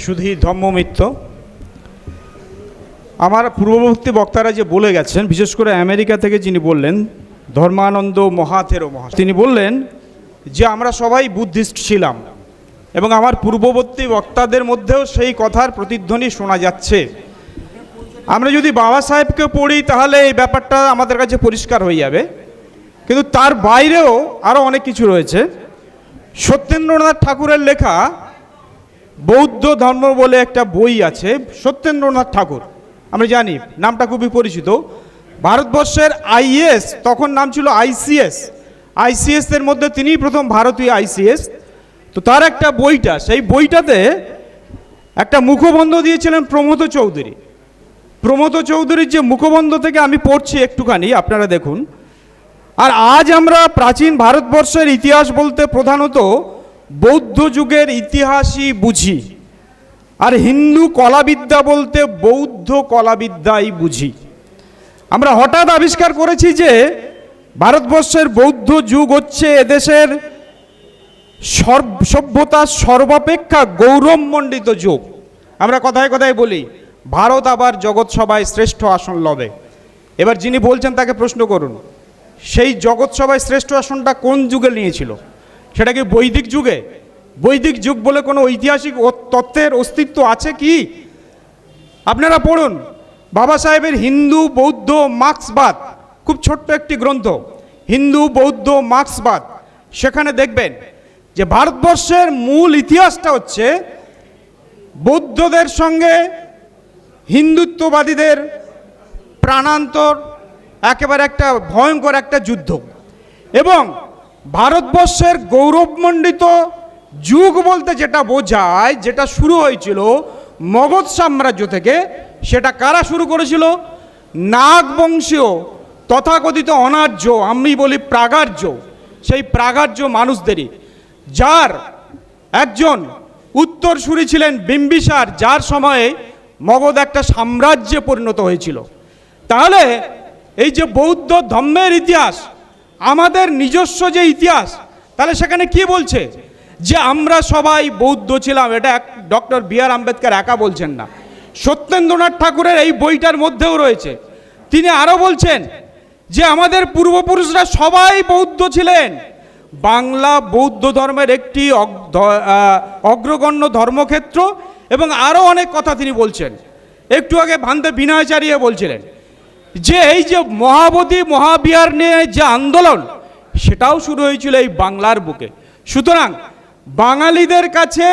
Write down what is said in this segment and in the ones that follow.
শুধু ধর্মমিত্র আমার পূর্ববর্তী বক্তারা যে বলে গেছেন, বিশেষ করে আমেরিকা থেকে যিনি বললেন, ধর্মানন্দ মহাথেরো মহা তিনি বললেন যে আমরা সবাই বুদ্ধিস্ট ছিলাম এবং আমার পূর্ববর্তী বক্তাদের মধ্যেও সেই কথার প্রতিধ্বনি শোনা যাচ্ছে। আমরা যদি বাবা সাহেবকে পড়ি, তাহলে এই ব্যাপারটা আমাদের কাছে পরিষ্কার হয়ে যাবে। কিন্তু তার বাইরেও আরও অনেক কিছু রয়েছে। সত্যেন্দ্রনাথ ঠাকুরের লেখা বৌদ্ধ ধর্ম বলে একটা বই আছে, সত্যেন্দ্রনাথ ঠাকুর। আমরা জানি, নামটা খুবই পরিচিত। ভারতবর্ষের আইএস তখন নাম ছিল আইসিএস আইসিএস এর মধ্যে তিনিই প্রথম ভারতীয় আইসিএস তো তার একটা বইটা, সেই বইটাতে একটা মুখবন্ধ দিয়েছিলেন প্রমোদ চৌধুরী। প্রমোদ চৌধুরীর যে মুখবন্ধ থেকে আমি পড়ছি একটুখানি, আপনারা দেখুন। আর আজ আমরা প্রাচীন ভারতবর্ষের ইতিহাস বলতে প্রধানত বৌদ্ধ যুগের ইতিহাসই বুঝি। আর হিন্দু কলাবিদ্যা বলতে বৌদ্ধ কলাবিদ্যাই বুঝি। আমরা হঠাৎ আবিষ্কার করেছি যে ভারতবর্ষের বৌদ্ধ যুগ হচ্ছে এদেশের সর্ব, সভ্যতার সর্বাপেক্ষা গৌরবমণ্ডিত যুগ। আমরা কথায় কথায় বলি, ভারত আবার জগৎ সভায় শ্রেষ্ঠ আসন লবে। এবার যিনি বলছেন তাকে প্রশ্ন করুন, সেই জগৎ সভায় শ্রেষ্ঠ আসনটা কোন যুগে নিয়েছিল? সেটা কি বৈদিক যুগে, বৈদিক যুগ বলে কোনো ঐতিহাসিক তত্ত্বের অস্তিত্ব আছে কি? আপনারা পড়ুন, বাবা সাহেবের হিন্দু, বৌদ্ধ, মার্ক্সবাদ, খুব ছোট্ট একটি গ্রন্থ, হিন্দু, বৌদ্ধ, মার্ক্সবাদ, সেখানে দেখবেন যে ভারতবর্ষের মূল ইতিহাসটা হচ্ছে বৌদ্ধদের সঙ্গে হিন্দুত্ববাদীদের প্রাণান্তর, একেবারে একটা ভয়ঙ্কর একটা যুদ্ধ। এবং ভারতবর্ষের গৌরবমণ্ডিত যুগ বলতে যেটা বোঝায়, যেটা শুরু হয়েছিল মগধ সাম্রাজ্য থেকে, সেটা কারা শুরু করেছিল? নাগবংশীয় তথাকথিত অনার্য, আমি বলি প্রাগার্য, সেই প্রাগার্য মানুষদেরই, যার একজন উত্তরসূরি ছিলেন বিম্বিসার, যার সময়ে মগধ একটা সাম্রাজ্যে পরিণত হয়েছিল। তাহলে এই যে বৌদ্ধ ধর্মের ইতিহাস আমাদের নিজস্ব যে ইতিহাস, তাহলে সেখানে কি বলছে? যে আমরা সবাই বৌদ্ধ ছিলাম, এটা এক ডক্টর বি আর আম্বেদকর একা বলছেন না। সত্যেন্দ্রনাথ ঠাকুরের এই বইটার মধ্যেও রয়েছে। তিনি আরও বলছেন যে আমাদের পূর্বপুরুষরা সবাই বৌদ্ধ ছিলেন। বাংলা বৌদ্ধ ধর্মের একটি অগ্রগণ্য ধর্মক্ষেত্র এবং আরও অনেক কথা তিনি বলছেন। একটু আগে ভান্তে বিনয়চারিয়া বলছিলেন যে এই যে মহাবোধি, মহাবিহার নিয়ে যে আন্দোলন, সেটাও শুরু হয়েছিল এই বাংলার বুকে। সুতরাং বাঙালিদের কাছে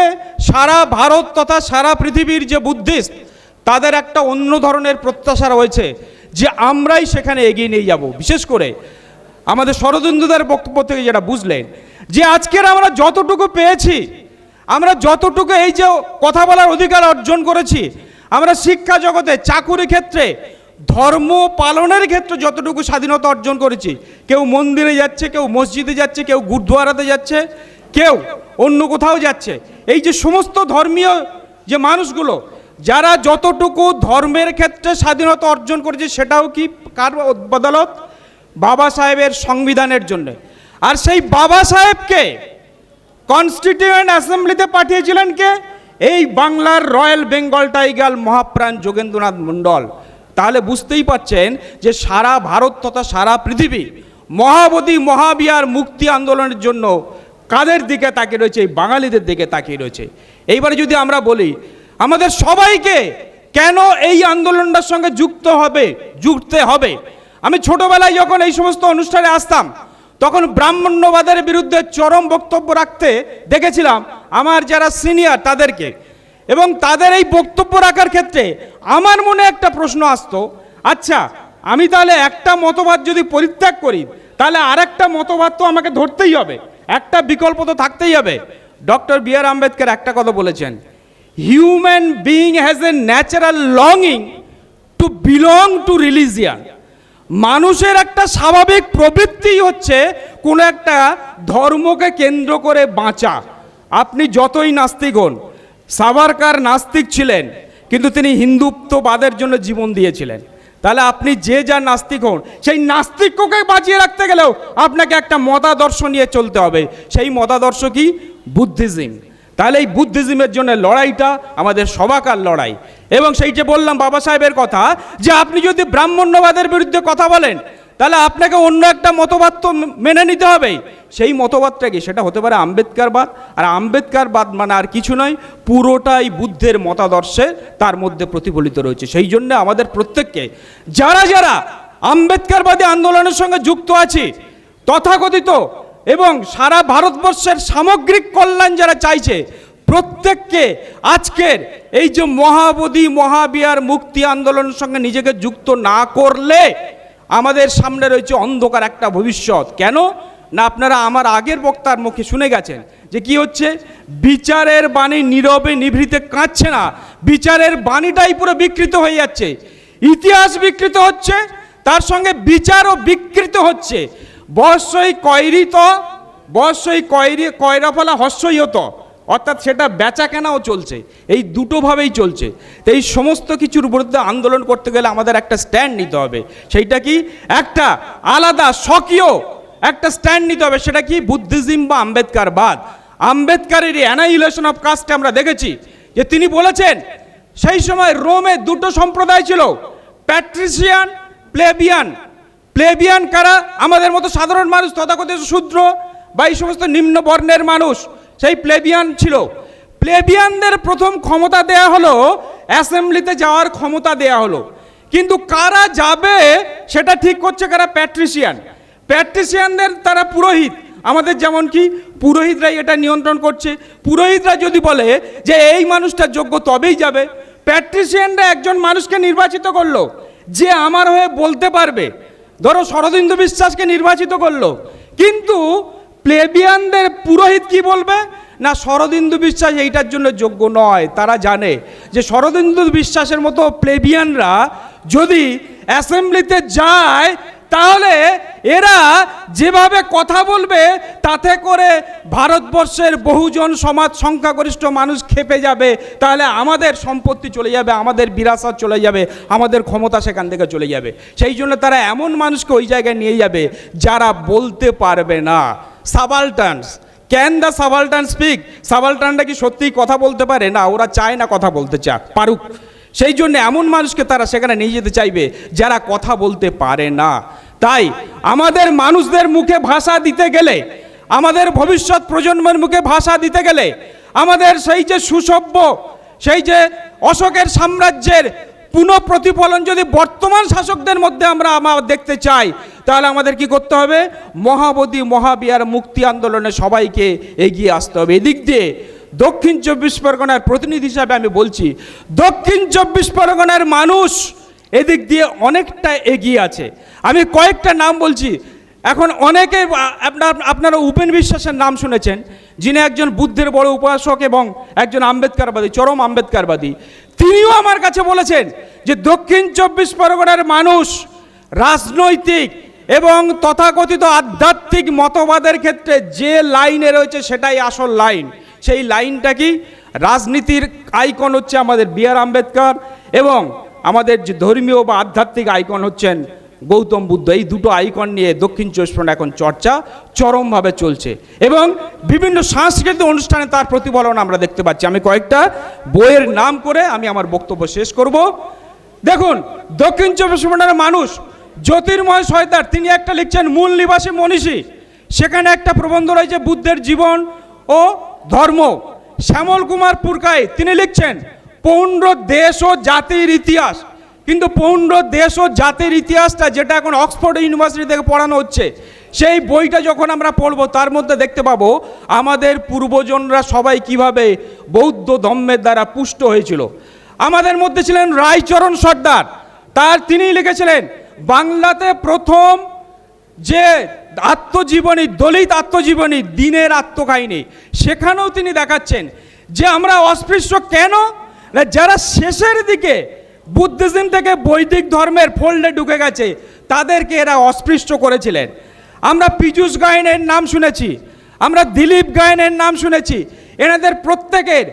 সারা ভারত তথা সারা পৃথিবীর যে বুদ্ধিস্ট, তাদের একটা অন্য ধরনের প্রত্যাশা রয়েছে যে আমরাই সেখানে এগিয়ে নিয়ে যাব। বিশেষ করে আমাদের শরদিন্দুদের বক্তব্য থেকে যেটা বুঝলেন যে আজকের আমরা যতটুকু পেয়েছি, আমরা যতটুকু এই যে কথা বলার অধিকার অর্জন করেছি, আমরা শিক্ষা জগতে, চাকুরি ক্ষেত্রে ধর্ম পালনের ক্ষেত্রে যতটুকু স্বাধীনতা অর্জন করেছি, কেউ মন্দিরে যাচ্ছে, কেউ মসজিদে যাচ্ছে, কেউ গুরুদুয়ারাতে যাচ্ছে, কেউ অন্য কোথাও যাচ্ছে। এই যে সমস্ত ধর্মীয় যে মানুষগুলো, যারা যতটুকু ধর্মের ক্ষেত্রে স্বাধীনতা অর্জন করেছে, সেটাও কি কার বদলত? বাবা সাহেবের সংবিধানের জন্য। আর সেই বাবা সাহেবকে কনস্টিটিউয়েন্ট অ্যাসেম্বলিতে পাঠিয়েছিলেন কে? এই বাংলার রয়্যাল বেঙ্গল টাইগার মহাপ্রাণ যোগেন্দ্রনাথ মণ্ডল। তাহলে বুঝতেই পাচ্ছেন যে সারা ভারত তথা সারা পৃথিবী মহাবোধি মহাবিহার মুক্তি আন্দোলনের জন্য কাদের দিকে তাকিয়ে রয়েছে? এই বাঙালিদের দিকে তাকিয়ে রয়েছে। এইবারে যদি আমরা বলি, আমাদের সবাইকে কেন এই আন্দোলনটার সঙ্গে যুক্ত হবে, যুক্তে হবে? আমি ছোটবেলায় যখন এই সমস্ত অনুষ্ঠানে আসতাম, তখন ব্রাহ্মণ্যবাদের বিরুদ্ধে চরম বক্তব্য রাখতে দেখেছিলাম আমার যারা সিনিয়র তাদেরকে। এবং তাদের এই বক্তব্য রাখার ক্ষেত্রে আমার মনে একটা প্রশ্ন আসতো আচ্ছা আমি তাহলে একটা মতবাদ যদি পরিত্যাগ করি, তাহলে আর একটা মতবাদ তো আমাকে ধরতেই হবে, একটা বিকল্প তো থাকতেই হবে। ডক্টর বি আর আম্বেদকর একটা কথা বলেছেন human being has a natural লংইং to belong to religion মানুষের একটা স্বাভাবিক প্রবৃত্তি হচ্ছে কোনো একটা ধর্মকে কেন্দ্র করে বাঁচা। আপনি যতই নাস্তিক হন সাভারকার নাস্তিক ছিলেন, কিন্তু তিনি হিন্দুত্ববাদের জন্য জীবন দিয়েছিলেন। তাহলে আপনি যে যা নাস্তিক হন, সেই নাস্তিক্যকে বাঁচিয়ে রাখতে গেলেও আপনাকে একটা মতাদর্শ নিয়ে চলতে হবে। সেই মতাদর্শ কি? বুদ্ধিজম। তাহলে এই বুদ্ধিজমের জন্য লড়াইটা আমাদের সবাকার লড়াই। এবং সেই যে বললাম বাবা সাহেবের কথা, যে আপনি যদি ব্রাহ্মণ্যবাদের বিরুদ্ধে কথা বলেন তাহলে আপনাকে অন্য একটা মতবাদ তো মেনে নিতে হবে। সেই মতবাদটা কি? সেটা হতে পারে আম্বেদকারবাদ। আর আম্বেদকারবাদ মানে আর কিছু নয়, পুরোটাই বুদ্ধের মতাদর্শে তার মধ্যে প্রতিফলিত রয়েছে। সেই জন্য আমাদের প্রত্যেককে, যারা যারা আম্বেদকারবাদী আন্দোলনের সঙ্গে যুক্ত আছে, তথাকথিত এবং সারা ভারতবর্ষের সামগ্রিক কল্যাণ যারা চাইছে, প্রত্যেককে আজকের এই যে মহাবোধি মহাবিয়ার মুক্তি আন্দোলনের সঙ্গে নিজেকে যুক্ত না করলে আমাদের সামনে রয়েছে অন্ধকার একটা ভবিষ্যৎ। কেন? না আপনারা আমার আগের বক্তার মুখে শুনে গেছেন যে কি হচ্ছে? বিচারের বাণী নীরবে নিভৃতে কাঁদছে না। বিচারের বাণীটাই পুরো বিকৃত হয়ে যাচ্ছে। ইতিহাস বিকৃত হচ্ছে, তার সঙ্গে বিচারও বিকৃত হচ্ছে। বর্ষই কৈরিত কৈরি কয়রা ফলা হস্যই হতো। অর্থাৎ সেটা বেচা কেনাও চলছে, এই দুটোভাবেই চলছে। তো এই সমস্ত কিছুর বিরুদ্ধে আন্দোলন করতে গেলে আমাদের একটা স্ট্যান্ড নিতে হবে। সেইটা কি? একটা আলাদা স্বকীয় একটা স্ট্যান্ড নিতে হবে, সেটা কি? বুদ্ধিজম বা আম্বেদকারবাদ। আম্বেদকারের অ্যানাইলেশন অফ কাস্টে আমরা দেখেছি। যে তিনি বলেছেন, সেই সময় রোমে দুটো সম্প্রদায় ছিল, প্যাট্রিসিয়ান, প্লেবিয়ান। প্লেবিয়ান কারা? আমাদের মতো সাধারণ মানুষ, তথাকথিত শূদ্র বা এই সমস্ত নিম্ন বর্ণের মানুষ। সেই প্লেবিয়ান ছিল। প্লেবিয়ানদের প্রথম ক্ষমতা দেয়া হলো, অ্যাসেম্বলিতে যাওয়ার ক্ষমতা দেয়া হলো। কিন্তু কারা যাবে, সেটা ঠিক করছে কারা? প্যাট্রিসিয়ান প্যাট্রিসিয়ানদের তারা পুরোহিত। আমাদের যেমন কি, পুরোহিতরাই এটা নিয়ন্ত্রণ করছে। পুরোহিতরা যদি বলে যে এই মানুষটা যোগ্য তবেই যাবে। প্যাট্রিসিয়ানরা একজন মানুষকে নির্বাচিত করল, যে আমার হয়ে বলতে পারবে। ধরো শরদিন্দু বিশ্বাসকে নির্বাচিত করল। কিন্তু প্লেবিয়ানদের পুরোহিত কি বলবে? না, শরদিন্দু বিশ্বাস এইটার জন্য যোগ্য নয়। তারা জানে যে শরদিন্দু বিশ্বাসের মতো প্লেবিয়ানরা যদি অ্যাসেম্বলিতে যায়, তাহলে এরা যেভাবে কথা বলবে, তাতে করে ভারতবর্ষের বহুজন সমাজ সংখ্যাগরিষ্ঠ মানুষ খেপে যাবে। তাহলে আমাদের সম্পত্তি চলে যাবে, আমাদের বিরাসত চলে যাবে, আমাদের ক্ষমতা সেখান থেকে চলে যাবে। সেই জন্য তারা এমন মানুষকে ওই জায়গায় নিয়ে যাবে যারা বলতে পারবে না। Subalterns. Can the subaltern speak সাবালটানটা কি সত্যিই কথা বলতে পারে? না, ওরা চায় না কথা বলতে চাক। পারুক। সেই জন্য এমন মানুষকে তারা সেখানে নিয়ে যেতে চাইবে যারা কথা বলতে পারে না। তাই আমাদের মানুষদের মুখে ভাষা দিতে গেলে, আমাদের ভবিষ্যৎ প্রজন্মের মুখে ভাষা দিতে গেলে, আমাদের সেই যে সুসভ্য, সেই যে অশোকের সাম্রাজ্যের পুনঃ প্রতিফলন যদি বর্তমান শাসকদের মধ্যে আমরা আমার দেখতে চাই, তাহলে আমাদের কি করতে হবে? মহাবোধি মহাবিহার মুক্তি আন্দোলনে সবাইকে এগিয়ে আসতে হবে। এদিক দিয়ে দক্ষিণ চব্বিশ পরগনার প্রতিনিধি হিসাবে আমি বলছি, দক্ষিণ চব্বিশ পরগনার মানুষ এদিক দিয়ে অনেকটা এগিয়ে আছে। আমি কয়েকটা নাম বলছি। এখন অনেকে আপনার, আপনারা উপেন বিশ্বাসের নাম শুনেছেন, যিনি একজন বুদ্ধের বড় উপাসক এবং একজন আম্বেদকারবাদী, চরম আম্বেদকারবাদী। তিনিও আমার কাছে বলেছেন যে দক্ষিণ চব্বিশ পরগনার মানুষ রাজনৈতিক এবং তথাকথিত আধ্যাত্মিক মতবাদের ক্ষেত্রে যে লাইনে রয়েছে সেটাই আসল লাইন। সেই লাইনটা কি? রাজনীতির আইকন হচ্ছে আমাদের বি আর আম্বেদকর এবং আমাদের যে ধর্মীয় বা আধ্যাত্মিক আইকন হচ্ছেন গৌতম বুদ্ধ, এই দুটো আইকন নিয়ে দক্ষিণ চব্বিশ পরগনা এখন চর্চা চরমভাবে চলছে। এবং বিভিন্ন সাংস্কৃতিক অনুষ্ঠানে তার প্রতিফলন আমরা দেখতে পাচ্ছি। আমি কয়েকটা বইয়ের নাম করে আমি আমার বক্তব্য শেষ করব। দেখুন, দক্ষিণ চব্বিশ পরগনার মানুষ, জ্যোতির্ময় সয়তার তিনি একটা লিখছেন মূল নিবাসী মনীষী। সেখানে একটা প্রবন্ধ রয়েছে, বুদ্ধের জীবন ও ধর্ম। শ্যামল কুমার পুরকাই, তিনি লিখছেন পৌণ্ড দেশ ও জাতির ইতিহাস। কিন্তু পৌণ্ড দেশ ও জাতির ইতিহাসটা যেটা এখন অক্সফোর্ড ইউনিভার্সিটি থেকে পড়ানো হচ্ছে, সেই বইটা যখন আমরা পড়ব, তার মধ্যে দেখতে পাবো আমাদের পূর্বজনরা সবাই কীভাবে বৌদ্ধ ধর্মের দ্বারা পুষ্ট হয়েছিল। আমাদের মধ্যে ছিলেন রায়চরণ সর্দার, তার তিনি লিখেছিলেন, বাংলাতে প্রথম যে আত্মজীবনী, দলিত আত্মজীবনী দিনের আত্মকাহিনী। সেখানেও তিনি দেখাচ্ছেন যে আমরা অস্পৃশ্য কেন? যারা শেষের দিকে বুদ্ধিজম থেকে বৈদিক ধর্মের ফোল্ডে ঢুকে গেছে। তাদেরকে এরা অস্পৃশ্য করেছিলেন। আমরা পীযূষ গায়নের নাম শুনেছি, আমরা দিলীপ গায়নের নাম শুনেছি। এনাদের প্রত্যেকের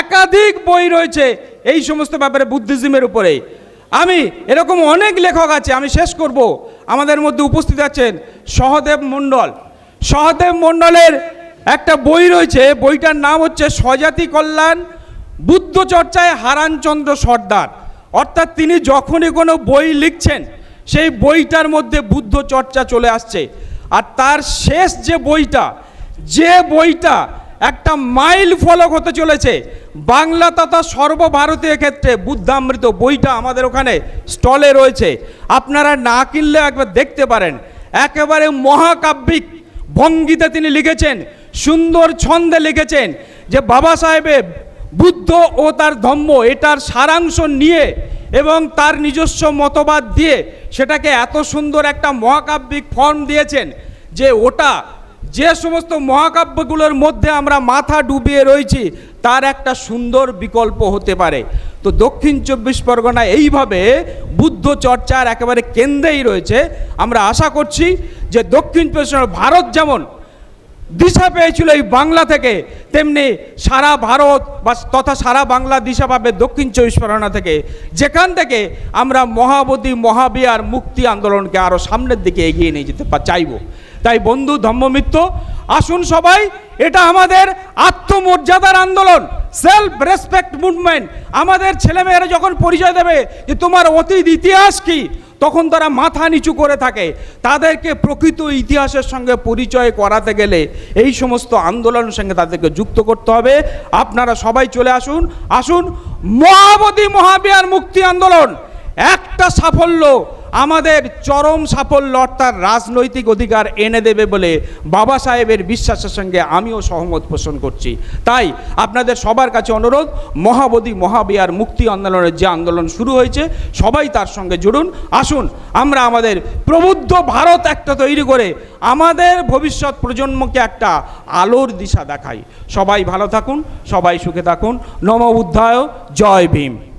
একাধিক বই রয়েছে এই সমস্ত ব্যাপারে বুদ্ধিজমের উপরে আমি এরকম অনেক লেখক আছে, আমি শেষ করব। আমাদের মধ্যে উপস্থিত আছেন সহদেব মণ্ডল। সহদেব মণ্ডলের একটা বই রয়েছে, বইটার নাম হচ্ছে স্বজাতি কল্যাণ বুদ্ধ চর্চায় হারানচন্দ্র সর্দার। অর্থাৎ তিনি যখনই কোনো বই লিখছেন, সেই বইটার মধ্যে বুদ্ধ চর্চা চলে আসছে। আর তার শেষ যে বইটা যে বইটা একটা মাইল ফলক হতে চলেছে, বাংলা তথা সর্বভারতীয় ক্ষেত্রে বুদ্ধামৃত বইটা আমাদের ওখানে স্টলে রয়েছে। আপনারা না কিনলে একবার দেখতে পারেন। একেবারে মহাকাব্যিক ভঙ্গিতে তিনি লিখেছেন, সুন্দর ছন্দে লিখেছেন যে বাবা সাহেবের বুদ্ধ ও তার ধম্ম, এটার সারাংশ নিয়ে এবং তার নিজস্ব মতবাদ দিয়ে সেটাকে এত সুন্দর একটা মহাকাব্যিক ফর্ম দিয়েছেন যে ওটা যে সমস্ত মহাকাব্যগুলোর মধ্যে আমরা মাথা ডুবিয়ে রয়েছি, তার একটা সুন্দর বিকল্প হতে পারে। তো দক্ষিণ চব্বিশ পরগনা এইভাবে বুদ্ধ চর্চার একেবারে কেন্দ্রেই রয়েছে। আমরা আশা করছি যে দক্ষিণ চব্বিশ ভারত যেমন দিশা পেয়েছিল এই বাংলা থেকে। তেমনি সারা ভারত বা তথা সারা বাংলা দিশা পাবে দক্ষিণ চব্বিশ পরগনা থেকে। যেখান থেকে আমরা মহাবোধি, মহাবিহার মুক্তি আন্দোলনকে আরও সামনের দিকে এগিয়ে নিয়ে যেতে চাইব। তাই বন্ধু ধর্মমিত্র আসুন সবাই, এটা আমাদের আত্মমর্যাদার আন্দোলন সেলফ রেসপেক্ট মুভমেন্ট আমাদের ছেলেমেয়েরা যখন পরিচয় দেবে যে তোমার অতীত ইতিহাস কি, তখন তারা মাথা নিচু করে থাকে। তাদেরকে প্রকৃত ইতিহাসের সঙ্গে পরিচয় করাতে গেলে এই সমস্ত আন্দোলনের সঙ্গে তাদেরকে যুক্ত করতে হবে। আপনারা সবাই চলে আসুন আসুন। মহাবতী মহাবিহার মুক্তি আন্দোলন, একটা সাফল্য আমাদের চরম সাফল্য অর্থাৎ রাজনৈতিক অধিকার এনে দেবে বলে বাবা সাহেবের বিশ্বাসের সঙ্গে আমিও সহমত পোষণ করছি। তাই আপনাদের সবার কাছে অনুরোধ, মহাবোধি, মহাবিহার মুক্তি আন্দোলনের যে আন্দোলন শুরু হয়েছে, সবাই তার সঙ্গে জুড়ুন। আসুন, আমরা আমাদের প্রবুদ্ধ ভারত একটা তৈরি করে আমাদের ভবিষ্যৎ প্রজন্মকে একটা আলোর দিশা দেখাই। সবাই ভালো থাকুন, সবাই সুখে থাকুন। নম বুদ্ধায়, জয় ভীম।